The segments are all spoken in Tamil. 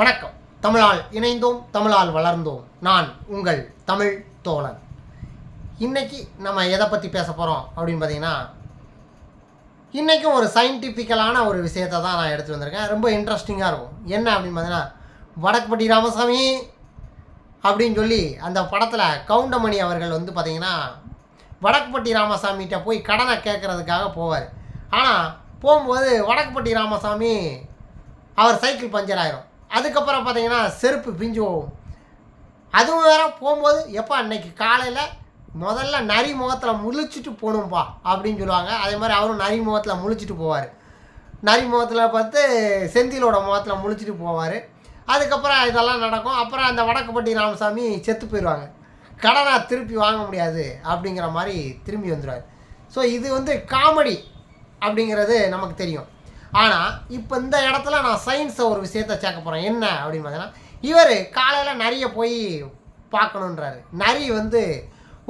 வணக்கம். தமிழால் இணைந்தோம் தமிழால் வளர்ந்தோம். நான் உங்கள் தமிழ் தோழன். இன்னைக்கு நம்ம எதை பற்றி பேச போகிறோம் அப்படின்னு பார்த்தீங்கன்னா இன்றைக்கும் ஒரு சயின்டிஃபிக்கலான ஒரு விஷயத்தை தான் நான் எடுத்து வந்திருக்கேன். ரொம்ப இன்ட்ரெஸ்டிங்காக இருக்கும். என்ன அப்படின்னு பார்த்தீங்கன்னா வடக்குப்பட்டி ராமசாமி அப்படின்னு சொல்லி அந்த படத்தில் கவுண்டமணி அவர்கள் வந்து பார்த்தீங்கன்னா வடக்குப்பட்டி ராமசாமிகிட்ட போய் கடனை கேட்குறதுக்காக போவார். ஆனால் போகும்போது வடக்குப்பட்டி ராமசாமி அவர் சைக்கிள் பஞ்சர் ஆயிரும். அதுக்கப்புறம் பார்த்தீங்கன்னா செருப்பு பிஞ்சு போகும். அதுவும் வேற போகும்போது எப்போ அன்னைக்கு காலையில் முதல்ல நரி முகத்தில் முழிச்சிட்டு போகணும்ப்பா அப்படின்னு சொல்லுவாங்க. அதே மாதிரி அவரும் நரி முகத்தில் முழிச்சிட்டு போவார். நரி முகத்தில் பார்த்து செந்திலோட முகத்தில் முழிச்சிட்டு போவார். அதுக்கப்புறம் இதெல்லாம் நடக்கும். அப்புறம் அந்த வடக்குப்பட்டி ராமசாமி செத்து போயிடுவாங்க. கடனாக திருப்பி வாங்க முடியாது அப்படிங்கிற மாதிரி திரும்பி வந்துடுவார். ஸோ இது வந்து காமெடி அப்படிங்கிறது நமக்கு தெரியும். ஆனால் இப்போ இந்த இடத்துல நான் சயின்ஸை ஒரு விஷயத்தை சேர்க்க போகிறேன் என்ன அப்படின்னு பார்த்தீங்கன்னா இவர் காலையில் நிறைய போய் பார்க்கணுன்றாரு. நரி வந்து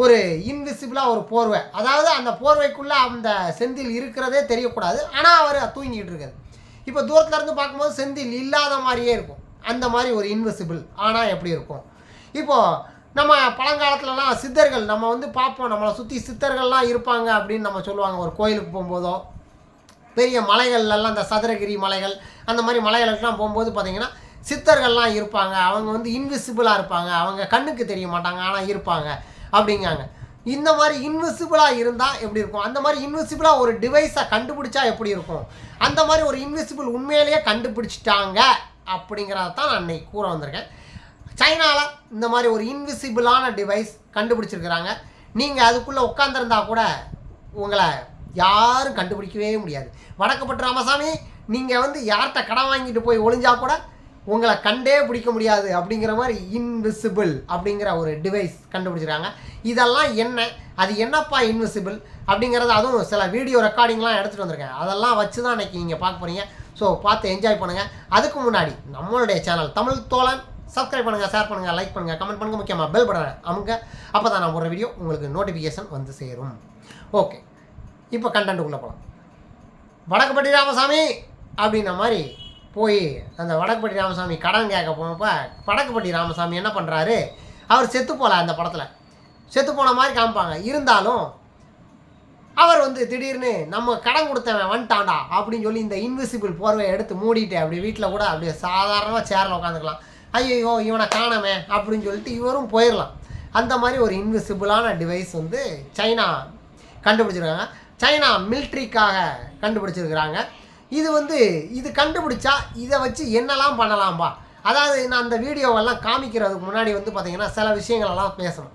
ஒரு இன்விசிபிளாக ஒரு போர்வை. அதாவது அந்த போர்வைக்குள்ளே அந்த செந்தில் இருக்கிறதே தெரியக்கூடாது. ஆனால் அவர் தூங்கிட்டு இருக்காரு. இப்போ தூரத்துலேருந்து பார்க்கும்போது செந்தில் இல்லாத மாதிரியே இருக்கும். அந்த மாதிரி ஒரு இன்விசிபிள் ஆனால் எப்படி இருக்கும்? இப்போது நம்ம பழங்காலத்துலலாம் சித்தர்கள் நம்ம வந்து பார்ப்போம். நம்மளை சுற்றி சித்தர்கள்லாம் இருப்பாங்க அப்படின்னு நம்ம சொல்லுவாங்க. ஒரு கோயிலுக்கு போகும்போதோ பெரிய மலைகள்லாம் இந்த சதுரகிரி மலைகள் அந்த மாதிரி மலைகளுக்கெல்லாம் போகும்போது பார்த்தீங்கன்னா சித்தர்கள்லாம் இருப்பாங்க. அவங்க வந்து இன்விசிபிளாக இருப்பாங்க. அவங்க கண்ணுக்கு தெரிய மாட்டாங்க ஆனால் இருப்பாங்க அப்படிங்காங்க. இந்த மாதிரி இன்விசிபிளாக இருந்தால் எப்படி இருக்கும்? அந்த மாதிரி இன்விசிபிளாக ஒரு டிவைஸை கண்டுபிடிச்சா எப்படி இருக்கும்? அந்த மாதிரி ஒரு இன்விசிபிள் உண்மையிலேயே கண்டுபிடிச்சிட்டாங்க அப்படிங்கிறத தான் நான் இன்னைக்கு கூற வந்திருக்கேன். சைனாவில் இந்த மாதிரி ஒரு இன்விசிபிளான டிவைஸ் கண்டுபிடிச்சிருக்கிறாங்க. நீங்கள் அதுக்குள்ளே உட்காந்துருந்தா கூட உங்களை யாரும் கண்டுபிடிக்கவே முடியாது. வடக்கப்பட்டு ராமசாமி நீங்கள் வந்து யார்கிட்ட கடன் வாங்கிட்டு போய் ஒளிஞ்சா கூட உங்களை கண்டே பிடிக்க முடியாது அப்படிங்கிற மாதிரி இன்விசிபிள் அப்படிங்கிற ஒரு டிவைஸ் கண்டுபிடிச்சிருக்காங்க. இதெல்லாம் என்ன? அது என்னப்பா இன்விசிபிள் அப்படிங்கிறது அதுவும் சில வீடியோ ரெக்கார்டிங்லாம் எடுத்துகிட்டு வந்திருக்கேன். அதெல்லாம் வச்சு தான் இன்றைக்கி நீங்கள் பார்க்க போகிறீங்க ஸோ பார்த்து என்ஜாய் பண்ணுங்கள் அதுக்கு முன்னாடி நம்மளுடைய சேனல் தமிழ் தோழன். சப்ஸ்கிரைப் பண்ணுங்கள் ஷேர் பண்ணுங்கள் லைக் பண்ணுங்கள் கமெண்ட் பண்ணுங்கள் முக்கியமாக பெல் பட்டனை அமுங்க. அப்போ தான் நான் ஒரு வீடியோ உங்களுக்கு நோட்டிஃபிகேஷன் வந்து சேரும். ஓகே இப்போ கண்டென்ட்டுக்குள்ளே போகலாம் வடக்குப்பட்டி ராமசாமி அப்படின்ன மாதிரி போய் அந்த வடக்குப்பட்டி ராமசாமி கடன் கேட்க போனப்போ வடக்குப்பட்டி ராமசாமி என்ன பண்ணுறாரு அவர் செத்து போகல அந்த படத்தில். செத்து போன மாதிரி காமிப்பாங்க. இருந்தாலும் அவர் வந்து திடீர்னு நம்ம கடன் கொடுத்தவன் வந்துட்டான்டா அப்படின்னு சொல்லி இந்த இன்விசிபிள் போர்வையை எடுத்து மூடிட்டு அப்படி வீட்டில் கூட அப்படியே சாதாரணமாக சேரில் உட்காந்துக்கலாம். ஐயோ இவனை காணமே அப்படின்னு சொல்லிட்டு இவரும் போயிடலாம் அந்த மாதிரி ஒரு இன்விசிபிளான டிவைஸ் வந்து சைனா கண்டுபிடிச்சிருக்காங்க. சைனா மில்ட்ரிக்காக கண்டுபிடிச்சிருக்கிறாங்க. இது வந்து இது கண்டுபிடிச்சா இதை வச்சு என்னெல்லாம் பண்ணலாம்பா? அதாவது நான் அந்த வீடியோவெல்லாம் காமிக்கிறதுக்கு முன்னாடி வந்து பார்த்தீங்கன்னா சில விஷயங்களெல்லாம் பேசணும்.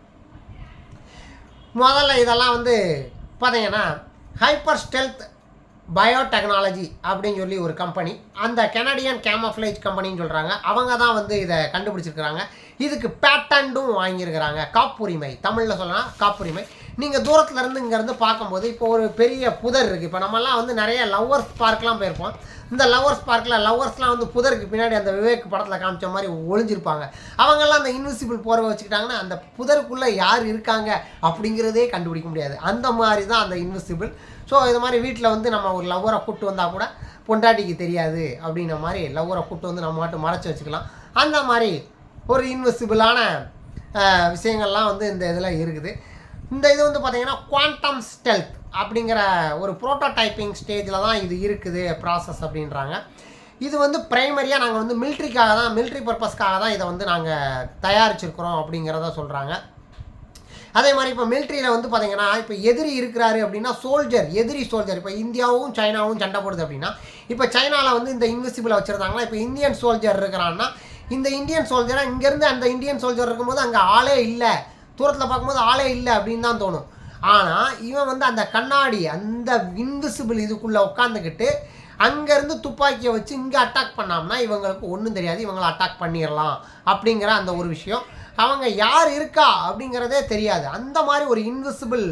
முதல்ல இதெல்லாம் வந்து பார்த்தீங்கன்னா ஹைப்பர் ஸ்டெல்த் பயோடெக்னாலஜி அப்படின்னு சொல்லி ஒரு கம்பெனி. அந்த கெனடியன் கேமஃப்ளேஜ் கம்பெனின்னு சொல்கிறாங்க அவங்க தான் வந்து இதை கண்டுபிடிச்சிருக்கிறாங்க. இதுக்கு பேட்டன்ட்டும் வாங்கியிருக்கிறாங்க. காப்புரிமை. தமிழில் சொல்லலாம் காப்புரிமை. நீங்கள் தூரத்தில் இருந்து இங்கேருந்து பார்க்கும்போது இப்போ ஒரு பெரிய புதர் இருக்குது இப்போ நம்மலாம் வந்து நிறைய லவ்வர்ஸ் பார்க்லாம் போயிருப்போம். இந்த லவ்வர்ஸ் பார்க்கில் லவ்வர்ஸ்லாம் வந்து புதருக்கு பின்னாடி அந்த விவேக் படத்தில் காமிச்ச மாதிரி ஒளிஞ்சிருப்பாங்க. அவங்கெல்லாம் அந்த இன்விசிபிள் போர்வை வச்சுக்கிட்டாங்கன்னா அந்த புதருக்குள்ளே யார் இருக்காங்க அப்படிங்கிறதே கண்டுபிடிக்க முடியாது. அந்த மாதிரி தான் அந்த இன்விசிபிள் ஸோ இது மாதிரி வீட்டில் வந்து நம்ம ஒரு லவ்வரை கூப்பிட்டு வந்தால் கூட பொண்டாட்டிக்கு தெரியாது அப்படின்ற மாதிரி லவ்வரை கூப்பிட்டு வந்து நம்ம மட்டும் மறைச்சி வச்சுக்கலாம். அந்த மாதிரி ஒரு இன்விசிபிளான விஷயங்கள்லாம் வந்து இந்த இதில் இருக்குது. இந்த இது வந்து பார்த்தீங்கன்னா குவாண்டம் ஸ்டெல்த் அப்படிங்கிற ஒரு ப்ரோட்டோடைப்பிங் ஸ்டேஜில் தான் இது இருக்குது ப்ராசஸ் அப்படின்றாங்க. இது வந்து ப்ரைமரியாக நாங்கள் வந்து மிலிட்ரிக்காக தான் மிலிட்ரி பர்பஸ்க்காக தான் இதை வந்து நாங்கள் தயாரிச்சிருக்கிறோம் அப்படிங்கிறத சொல்கிறாங்க அதே மாதிரி இப்போ மிலிட்ரியில் வந்து பார்த்தீங்கன்னா இப்போ எதிரி இருக்கிறாரு அப்படின்னா சோல்ஜர் எதிரி சோல்ஜர் இப்போ இந்தியாவும் சைனாவும் சண்டை போடுது அப்படின்னா இப்போ சைனாவில் வந்து இந்த இன்விசிபிளை வச்சுருந்தாங்களா இப்போ இந்தியன் சோல்ஜர் இருக்கிறான்னா இந்த இந்தியன் சோல்ஜரை இங்கேருந்து அந்த இந்தியன் சோல்ஜர் இருக்கும்போது அங்கே ஆளே இல்லை. தூரத்தில் பார்க்கும்போது ஆளே இல்லை அப்படின்னு தான் தோணும். ஆனால் இவன் வந்து அந்த கண்ணாடி அந்த இன்விசிபிள் இதுக்குள்ளே உட்காந்துக்கிட்டு அங்கேருந்து துப்பாக்கியை வச்சு இங்கே அட்டாக் பண்ணாம்னா இவங்களுக்கு ஒன்றும் தெரியாது இவங்களை அட்டாக் பண்ணிடலாம் அப்படிங்கிற அந்த ஒரு விஷயம். அவங்க யார் இருக்கா அப்படிங்கிறதே தெரியாது. அந்த மாதிரி ஒரு இன்விசிபிள்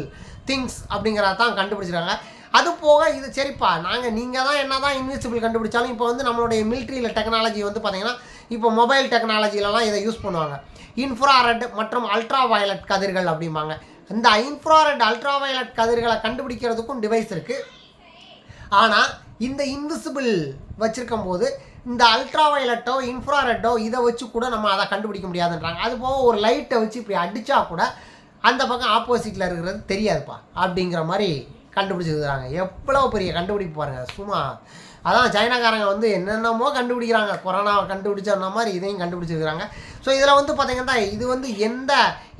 திங்ஸ் அப்படிங்கிறத தான் கண்டுபிடிச்சிருக்காங்க. அது போக இது சரிப்பா நாங்கள் நீங்கள் தான் என்ன தான் இன்விசிபிள் கண்டுபிடிச்சாலும் இப்போ வந்து நம்மளுடைய மிலிட்ரியில் டெக்னாலஜி வந்து பார்த்திங்கன்னா இப்போ மொபைல் டெக்னாலஜிலலாம் இதை யூஸ் பண்ணுவாங்க. இன்ஃப்ராரெட் மற்றும் அல்ட்ரா வயலட் கதிர்கள் அப்படிம்பாங்க. இந்த இன்ஃப்ராரெட் அல்ட்ரா வயலட் கதிர்களை கண்டுபிடிக்கிறதுக்கும் டிவைஸ் இருக்குது ஆனால் இந்த இன்விசிபிள் வச்சுருக்கும் போது இந்த அல்ட்ரா வயலட்டோ இன்ஃப்ராரெட்டோ இதை வச்சு கூட நம்ம அதை கண்டுபிடிக்க முடியாதுன்றாங்க. அது போக ஒரு லைட்டை வச்சு இப்படி அடித்தா கூட அந்த பக்கம் ஆப்போசிட்டில் இருக்கிறது தெரியாதுப்பா அப்படிங்கிற மாதிரி கண்டுபிடிச்சிருக்கிறாங்க. எவ்வளோ பெரிய கண்டுபிடிப்பு பாருங்கள் சும்மா அதான் சைனாக்காரங்க வந்து என்னென்னமோ கண்டுபிடிக்கிறாங்க. கொரோனாவை கண்டுபிடிச்ச மாதிரி இதையும் கண்டுபிடிச்சிருக்கிறாங்க. ஸோ இதில் வந்து பார்த்தீங்கன்னா இது வந்து எந்த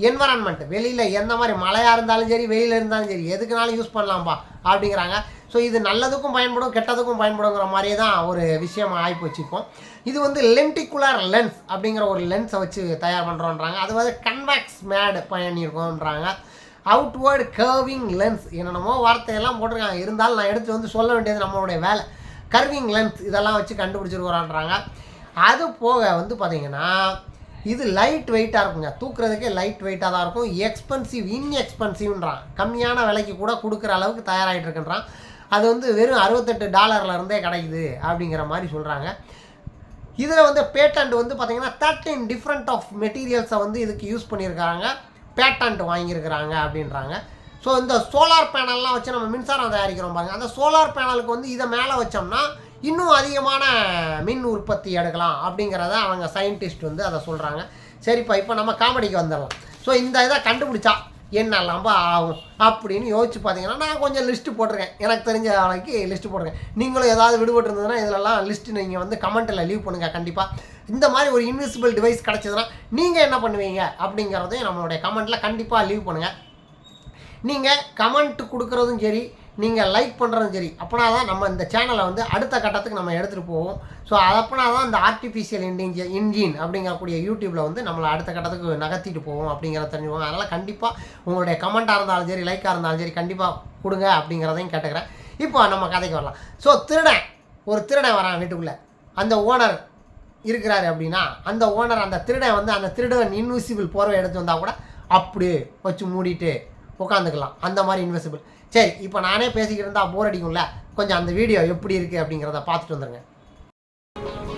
என்வரான்மெண்ட் வெளியில் எந்த மாதிரி மழையாக இருந்தாலும் சரி வெயில் இருந்தாலும் சரி எதுக்குனாலும் யூஸ் பண்ணலாம்ப்பா அப்படிங்கிறாங்க. ஸோ இது நல்லதுக்கும் பயன்படும் கெட்டதுக்கும் பயன்படுங்கிற மாதிரியே தான் ஒரு விஷயம் ஆகிப்போச்சு இப்போ. இது வந்து லென்டிகுலர் லென்ஸ் அப்படிங்கிற ஒரு லென்ஸை வச்சு தயார் பண்ணுறோன்றாங்க அது வந்து கன்வாக்ஸ் மேடு பயணியிருக்கோன்றாங்க அவுட்வேர்டு கர்விங் லென்ஸ் என்னென்னமோ வார்த்தையெல்லாம் போட்டிருக்காங்க. இருந்தாலும் நான் எடுத்து வந்து சொல்ல வேண்டியது நம்மளுடைய வேலை. கர்விங் லென்த் இதெல்லாம் வச்சு கண்டுபிடிச்சிருக்கிறான்றாங்க அது போக வந்து பார்த்தீங்கன்னா இது லைட் வெயிட்டாக இருக்குங்க தூக்குறதுக்கே லைட் வெயிட்டாக தான் இருக்கும். எக்ஸ்பென்சிவ் இன்எக்ஸ்பென்சிவ்ன்றான் கம்மியான விலைக்கு கூட கொடுக்குற அளவுக்கு தயாராகிட்டு இருக்குன்றான் அது வந்து வெறும் அறுபத்தெட்டு டாலரில் இருந்தே கிடைக்குது அப்படிங்கிற மாதிரி சொல்கிறாங்க இதில் வந்து பேட்டன்ட் வந்து பார்த்தீங்கன்னா தேர்ட்டின் டிஃப்ரெண்ட் ஆஃப் மெட்டீரியல்ஸை வந்து இதுக்கு யூஸ் பண்ணியிருக்காங்க. பேட்டன்ட் வாங்கியிருக்கிறாங்க அப்படின்றாங்க. ஸோ இந்த சோலார் பேனல்லாம் வச்சு நம்ம மின்சாரம் தயாரிக்கிறோம் பாருங்க. அந்த சோலார் பேனலுக்கு வந்து இதை மேலே வச்சோம்னா இன்னும் அதிகமான மின் உற்பத்தி எடுக்கலாம் அப்படிங்கிறத அவங்க சயின்டிஸ்ட் வந்து அதை சொல்கிறாங்க சரிப்பா இப்போ நம்ம காமெடிக்கு வந்துடலாம். ஸோ இந்த இதை கண்டுபிடிச்சா என்னெல்லாம் ஆகும் அப்படின்னு யோசிச்சு பார்த்தீங்கன்னா நான் கொஞ்சம் லிஸ்ட்டு போட்டிருக்கேன். எனக்கு தெரிஞ்ச அளவுக்கு லிஸ்ட்டு போட்டிருக்கேன். நீங்களும் ஏதாவது விடுபட்டு இருந்ததுன்னா இதிலலாம் லிஸ்ட்டு நீங்கள் வந்து கமெண்ட்டில் லீவ் பண்ணுங்கள் கண்டிப்பாக இந்த மாதிரி ஒரு இன்விசிபிள் டிவைஸ் கிடச்சதுன்னா நீங்கள் என்ன பண்ணுவீங்க அப்படிங்கிறதையும் நம்மளுடைய கமெண்ட்டில் கண்டிப்பாக லீவ் பண்ணுங்கள் நீங்கள் கமெண்ட் கொடுக்குறதும் சரி நீங்கள் லைக் பண்ணுறதும் சரி அப்போனா தான் நம்ம இந்த சேனலை வந்து அடுத்த கட்டத்துக்கு நம்ம எடுத்துகிட்டு போவோம். ஸோ அப்போனா தான் இந்த ஆர்டிஃபிஷியல் இன்டிஜி இன்ஜின் அப்படிங்கக்கூடிய யூடியூப்பில் வந்து நம்மளை அடுத்த கட்டத்துக்கு நகர்த்திட்டு போவோம் அப்படிங்கிறத தெரிஞ்சுக்கோங்க. அதனால் கண்டிப்பாக உங்களுடைய கமெண்ட்டாக இருந்தாலும் சரி லைக்காக இருந்தாலும் சரி கண்டிப்பாக கொடுங்க அப்படிங்கிறதையும் கேட்டுக்கிறேன். இப்போ நம்ம கதைக்கு வரலாம். ஸோ திருடன் ஒரு திருடன் வரான் வீட்டுக்குள்ளே. அந்த ஓனர் இருக்கிறாரு அப்படின்னா அந்த ஓனர் அந்த திருடன் வந்து அந்த திருடன் இன்விசிபிள் போர்வை எடுத்து வந்தால் கூட அப்படியே வச்சு மூடிட்டு உட்காந்துக்கலாம் அந்த மாதிரி இன்வெசிபிள் சரி இப்போ நானே பேசிக்கிட்டு இருந்தால் போர் அடிக்கும்ல? கொஞ்சம் அந்த வீடியோ எப்படி இருக்குது அப்படிங்கிறத பார்த்துட்டு வந்துருங்க.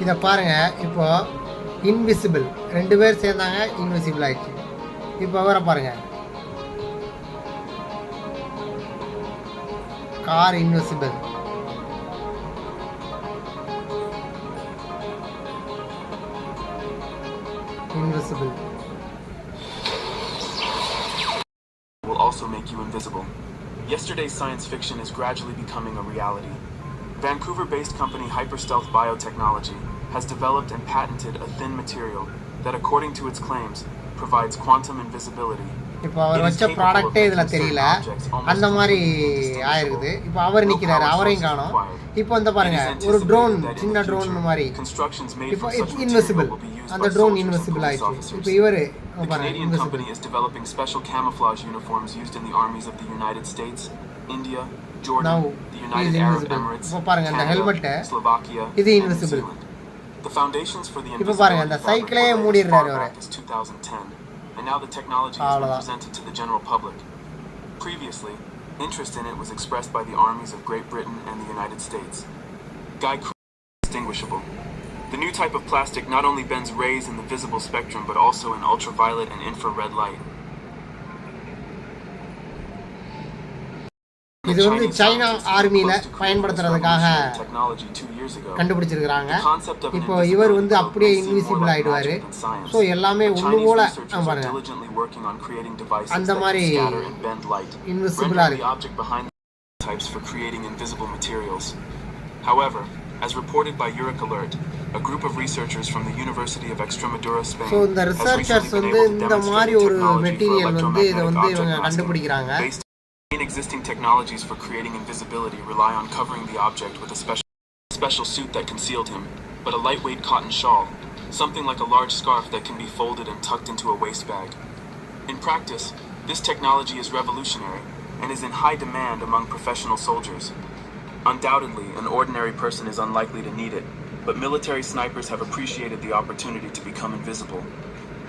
இதை பாருங்கள் இப்போ இன்விசிபிள் ரெண்டு பேர் சேர்ந்தாங்க இன்விசிபிள் ஆயிடுச்சு. இப்போ வேற பாருங்கள் car invisible invisible will also make you invisible. Yesterday's science fiction is gradually becoming a reality. Vancouver based company Hyperstealth Biotechnology has developed and patented a thin material that, according to its claims, provides quantum invisibility. இப்போ அவர் வச்ச ப்ராடக்ட்டே இதில் தெரியல அந்த மாதிரி ஆயிருக்குது இப்போ அவர் நிற்கிறாரு அவரையும் காணோம் இப்போ இந்த பாருங்க ஒரு ட்ரோன் சின்ன ட்ரோன் மாதிரி இப்போ இன்விசிபிள் அந்த ட்ரோன் இன்விசிபிள் ஆயிடுச்சு. இப்போ இவர் The பாருங்க Canadian invisible company is developing special camouflage uniforms used in the armies of the United States, India, Jordan, Now, the he United is Arab invisible. Emirates, இப்போ பாருங்க, இந்த helmet Canada, Slovakia, இது and New invisible. Zealand. The foundations for the இப்போ பாருங்க, அந்த invisibility cycle-ஏ fabric were laid as மூடிடுறாரு far அவரு. back as 2010, and now the technology has been அவ்வளவுதான். presented to the general public. Previously, interest in it was expressed by the armies of Great Britain and the United States. Guy Cr- distinguishable. The new type of plastic not only bends rays in the visible spectrum but also in ultraviolet and infrared light. இது வந்து சைனா ஆர்மியில் பயன்படுத்துறதுக்காக. கண்டுபிடிச்சிருக்கிறாங்க இப்போ இவர் வந்து அப்படியே இன்விசிபிள் ஆயிடுவார். ஸோ எல்லாமே ஒன்று போல பாருங்க அந்த மாதிரி the இருக்கு. types for creating invisible materials. However, as reported by Uric Alert, a group of researchers from the University of Extremadura, Spain, so இந்த has ரிசர்ச்சர்ஸ் recently been வந்து able to இந்த demonstrate மாதிரி a ஒரு technology for மெட்டீரியல் வந்து இதை வந்து electromagnetic இவங்க object masking கண்டுபிடிக்கிறாங்க based on existing technologies for creating invisibility rely on covering the object with a special special suit that concealed him, but a lightweight cotton shawl, something like a large scarf that can be folded and tucked into a waist bag. In practice, this technology is revolutionary and is in high demand among professional soldiers. Undoubtedly, an ordinary person is unlikely to need it, but military snipers have appreciated the opportunity to become invisible.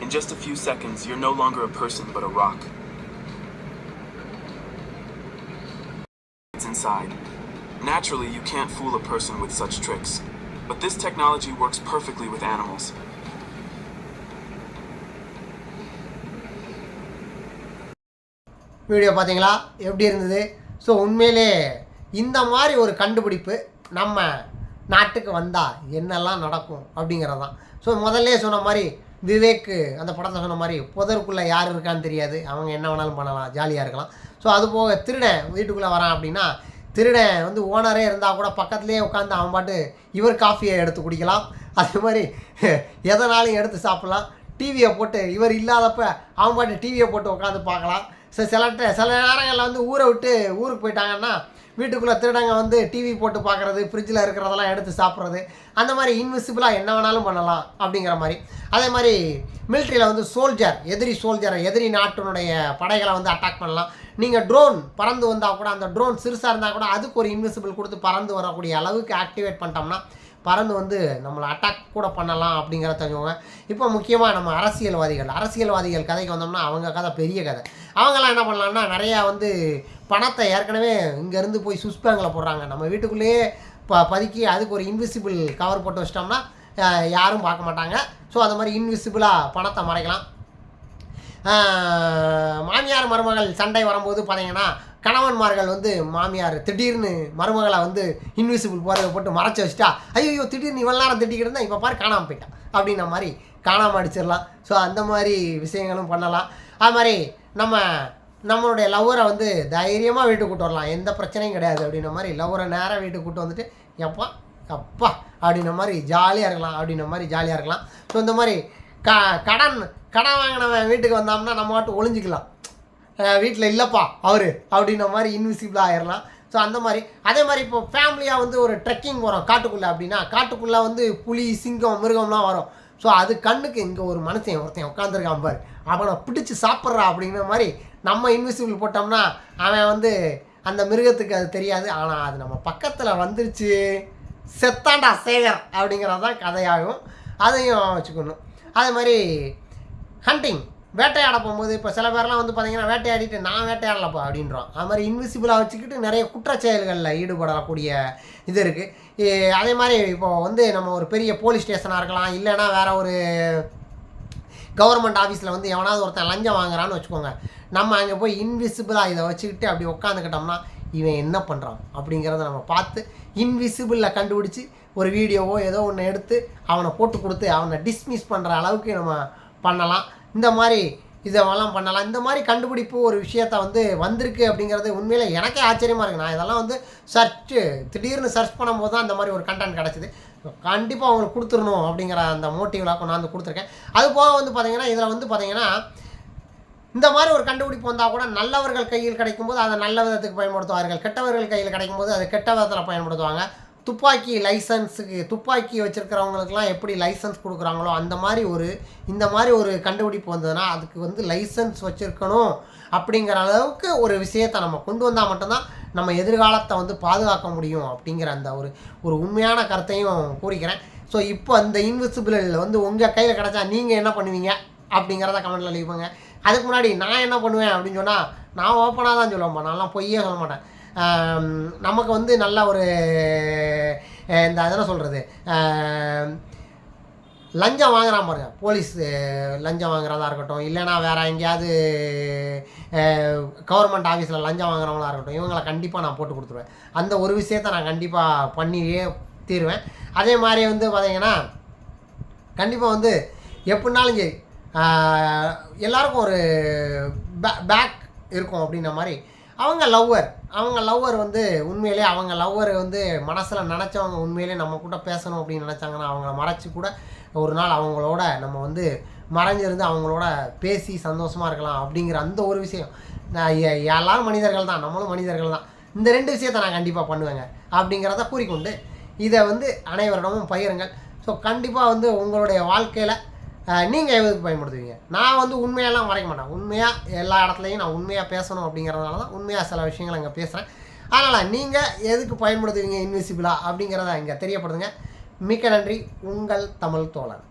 In just a few seconds, you're no longer a person but a rock. It's inside. Naturally, you can't fool a person with such tricks, but this technology works perfectly with animals. Video பார்த்தீங்களா எப்படி இருந்தது ஸோ உண்மையிலே இந்த மாதிரி ஒரு கண்டுபிடிப்பு நம்ம நாட்டுக்கு வந்தால் என்னெல்லாம் நடக்கும் அப்படிங்கிறது தான் ஸோ முதல்ல சொன்ன மாதிரி விவேக்கு அந்த படத்தை சொன்ன மாதிரி புதருக்குள்ளே யார் இருக்கான்னு தெரியாது. அவங்க என்ன வேணாலும் பண்ணலாம் ஜாலியாக இருக்கலாம். ஸோ அது போக திருடன் வீட்டுக்குள்ளே வரான் அப்படின்னா திருடன் வந்து ஓனரே இருந்தால் கூட பக்கத்துலேயே உட்காந்து அவன் பாட்டு இவர் காஃபியை எடுத்து குடிக்கலாம். அதே மாதிரி எதனாலும் எடுத்து சாப்பிட்லாம். டிவியை போட்டு இவர் இல்லாதப்ப அவன் பாட்டு டிவியை போட்டு உட்காந்து பார்க்கலாம். சில சில ட- சில நேரங்களில் வந்து ஊரை விட்டு ஊருக்கு போயிட்டாங்கன்னா வீட்டுக்குள்ளே திருடங்க வந்து டிவி போட்டு பார்க்குறது ஃப்ரிட்ஜில் இருக்கிறதெல்லாம் எடுத்து சாப்பிட்றது அந்த மாதிரி இன்விசிபிளாக என்ன வேணாலும் பண்ணலாம் அப்படிங்கிற மாதிரி. அதே மாதிரி மிலிட்ரியில் வந்து சோல்ஜர் எதிரி சோல்ஜரை எதிரி நாட்டினுடைய படைகளை வந்து அட்டாக் பண்ணலாம். நீங்கள் ட்ரோன் பறந்து வந்தால் கூட அந்த ட்ரோன் சிறுசாக இருந்தால் கூட அதுக்கு ஒரு இன்விசிபிள் கொடுத்து பறந்து வரக்கூடிய அளவுக்கு ஆக்டிவேட் பண்ணிட்டோம்னா பறந்து வந்து நம்மளை அட்டாக் கூட பண்ணலாம் அப்படிங்கிறத தெரிஞ்சவங்க இப்போ முக்கியமாக நம்ம அரசியல்வாதிகள் அரசியல்வாதிகள் கதைக்கு வந்தோம்னா அவங்க கதை பெரிய கதை. அவங்கெல்லாம் என்ன பண்ணலாம்னா நிறையா வந்து பணத்தை ஏற்கனவே இங்கேருந்து போய் சுவிஸ் பேங்கில் போடுறாங்க. நம்ம வீட்டுக்குள்ளேயே ப பதுக்கி அதுக்கு ஒரு இன்விசிபிள் கவர் போட்டு வச்சிட்டோம்னா யாரும் பார்க்க மாட்டாங்க. ஸோ அந்த மாதிரி இன்விசிபிளாக பணத்தை மறைக்கலாம். மாமியார் மருமகள் சண்டை வரும்போது பார்த்தீங்கன்னா கணவன்மார்கள் வந்து மாமியார் திடீர்னு மருமகளை வந்து இன்விசிபிள் போகிறத போட்டு மறைச்சி வச்சுட்டா ஐயோ திடீர்னு இவ்வளோ நேரம் திட்டிக்கிட்டு இருந்தால் இப்போ பாரு காணாமல் போயிட்டான் அப்படின்ன மாதிரி காணாமல் அடிச்சிடலாம். ஸோ அந்த மாதிரி விஷயங்களும் பண்ணலாம். அது மாதிரி நம்ம நம்மளுடைய லவ்வரை வந்து தைரியமாக வீட்டுக்கு கூட்டு வரலாம். எந்த பிரச்சனையும் கிடையாது அப்படின்ன மாதிரி லவ்வரை நேராக வீட்டுக்கு கூட்டு வந்துட்டு எப்பா அப்பா அப்படின்ன மாதிரி ஜாலியாக இருக்கலாம் அப்படின்ன மாதிரி ஜாலியாக இருக்கலாம். ஸோ இந்த மாதிரி க கடன் கடன் வாங்கினவன் வீட்டுக்கு வந்தோம்னா நம்ம மட்டும் ஒளிஞ்சிக்கலாம். வீட்டில் இல்லைப்பா அவரு அப்படின்ன மாதிரி இன்விசிபிளாக ஆயிடலாம் ஸோ அந்த மாதிரி அதே மாதிரி இப்போ ஃபேமிலியாக வந்து ஒரு ட்ரெக்கிங் போகிறோம் காட்டுக்குள்ளே அப்படின்னா காட்டுக்குள்ளே வந்து புலி சிங்கம் மிருகம்லாம் வரும். ஸோ அது கண்ணுக்கு இங்கே ஒரு மனுஷன் ஒருத்தன் உட்காந்துருக்கான் பார். அவனை பிடிச்சி சாப்பிட்றா அப்படிங்கிற மாதிரி நம்ம இன்விசிபிள் போட்டோம்னா அவன் வந்து அந்த மிருகத்துக்கு அது தெரியாது. ஆனால் அது நம்ம பக்கத்தில் வந்துருச்சு. செத்தாண்டா சேகர் அப்படிங்கிறது தான் கதையாகும். அதையும் வச்சுக்கணும். அதே மாதிரி ஹண்டிங் வேட்டையாட போகும்போது இப்போ சில பேர்லாம் வந்து பார்த்தீங்கன்னா வேட்டையாடிட்டு நான் வேட்டையாடலப்பா அப்படின்றோம் அது மாதிரி இன்விசிபிளாக வச்சுக்கிட்டு நிறைய குற்றச்செயல்களில் ஈடுபடக்கூடிய இது இருக்குது அதே மாதிரி இப்போ வந்து நம்ம ஒரு பெரிய போலீஸ் ஸ்டேஷனாக இருக்கலாம் இல்லைன்னா வேறு ஒரு கவர்மெண்ட் ஆஃபீஸில் வந்து எவனாவது ஒருத்தன் லஞ்சம் வாங்குறான்னு வச்சுக்கோங்க. நம்ம அங்கே போய் இன்விசிபிளாக இதை வச்சுக்கிட்டு அப்படி உட்காந்துக்கிட்டோம்னா இவன் என்ன பண்ணுறான் அப்படிங்கிறத நம்ம பார்த்து இன்விசிபிளில் கண்டுபிடிச்சி ஒரு வீடியோவோ ஏதோ ஒன்று எடுத்து அவனை போட்டு கொடுத்து அவனை டிஸ்மிஸ் பண்ணுற அளவுக்கு நம்ம பண்ணலாம். இந்த மாதிரி இதெல்லாம் பண்ணலாம். இந்த மாதிரி கண்டுபிடிப்பு ஒரு விஷயத்த வந்து வந்திருக்கு அப்படிங்கிறது உண்மையில் எனக்கே ஆச்சரியமாக இருக்குது நான் இதெல்லாம் வந்து சர்ச்சு திடீர்னு சர்ச் பண்ணும்போது தான் இந்த மாதிரி ஒரு கண்டென்ட் கிடச்சிது. கண்டிப்பாக அவங்களுக்கு கொடுத்துடணும் அப்படிங்கிற அந்த மோட்டிவ்லாம் கொண்டாந்து கொடுத்துருக்கேன். அது போக வந்து பார்த்தீங்கன்னா இதில் வந்து பார்த்திங்கன்னா இந்த மாதிரி ஒரு கண்டுபிடிப்பு வந்தால் கூட நல்லவர்கள் கையில் கிடைக்கும்போது அதை நல்ல விதத்துக்கு பயன்படுத்துவார்கள். கெட்டவர்கள் கையில் கிடைக்கும்போது அதை கெட்ட விதத்தில் பயன்படுத்துவாங்க. துப்பாக்கி லைசன்ஸுக்கு துப்பாக்கி வச்சுருக்கிறவங்களுக்குலாம் எப்படி லைசன்ஸ் கொடுக்குறாங்களோ அந்த மாதிரி ஒரு இந்த மாதிரி ஒரு கண்டுபிடிப்பு வந்ததுன்னா அதுக்கு வந்து லைசன்ஸ் வச்சுருக்கணும் அப்படிங்கிற அளவுக்கு ஒரு விஷயத்தை நம்ம கொண்டு வந்தால் மட்டும்தான் நம்ம எதிர்காலத்தை வந்து பாதுகாக்க முடியும் அப்படிங்கிற அந்த ஒரு ஒரு உண்மையான கருத்தையும் கூறிக்கிறேன். ஸோ இப்போ அந்த இன்விசிபிளில் வந்து உங்கள் கையில் கிடச்சா நீங்கள் என்ன பண்ணுவீங்க அப்படிங்கிறத கமெண்ட்டில் லீவுங்க அதுக்கு முன்னாடி நான் என்ன பண்ணுவேன் அப்படின்னு சொன்னால் நான் ஓப்பனாக தான் சொல்லுவேன்ப்பா நான்லாம் பொய்யே சொல்ல மாட்டேன். நமக்கு வந்து நல்ல ஒரு இந்த அதெல்லாம் சொல்கிறது லஞ்சம் வாங்குறான் பாருங்க போலீஸ் லஞ்சம் வாங்குறதா இருக்கட்டும் இல்லைனா வேறு எங்கேயாவது கவர்மெண்ட் ஆஃபீஸில் லஞ்சம் வாங்குறவங்களா இருக்கட்டும் இவங்களை கண்டிப்பாக நான் போட்டு கொடுத்துருவேன். அந்த ஒரு விஷயத்த நான் கண்டிப்பாக பண்ணியே தீருவேன். அதே மாதிரி வந்து பார்த்தீங்கன்னா கண்டிப்பாக வந்து எப்படினாலும் சரி எல்லாருக்கும் ஒரு பே பேக் இருக்கும் அப்படின்ன மாதிரி அவங்க லவ்வர் அவங்க லவ்வர் வந்து உண்மையிலே அவங்க லவ்வர் வந்து மனசில் நினச்சவங்க உண்மையிலே நம்ம கூட பேசணும் அப்படின்னு நினச்சாங்கன்னா அவங்கள மறைச்சி கூட ஒரு நாள் அவங்களோட நம்ம வந்து மறைஞ்சிருந்து அவங்களோட பேசி சந்தோஷமாக இருக்கலாம் அப்படிங்கிற அந்த ஒரு விஷயம். நான் எல்லாரும் மனிதர்கள் தான் நம்மளும் மனிதர்கள் தான். இந்த ரெண்டு விஷயத்தை நான் கண்டிப்பாக பண்ணுவேங்க அப்படிங்கிறத கூறிக்கொண்டு இதை வந்து அனைவரிடமும் பகிருங்கள். ஸோ கண்டிப்பாக வந்து உங்களுடைய வாழ்க்கையில் நீங்கள் எதுக்கு பயன்படுத்துவீங்க? நான் வந்து உண்மையெல்லாம் மறைக்க மாட்டேன். உண்மையாக எல்லா இடத்துலையும் நான் உண்மையாக பேசணும் அப்படிங்கிறதுனால தான் உண்மையாக சில விஷயங்கள் இங்கே பேசுகிறேன் அதனால் நீங்கள் எதுக்கு பயன்படுத்துவீங்க இன்விசிபிளா அப்படிங்கிறத இங்கே தெரியப்படுத்துங்க. மிக்க நன்றி. உங்கள் தமிழ் தோழன்.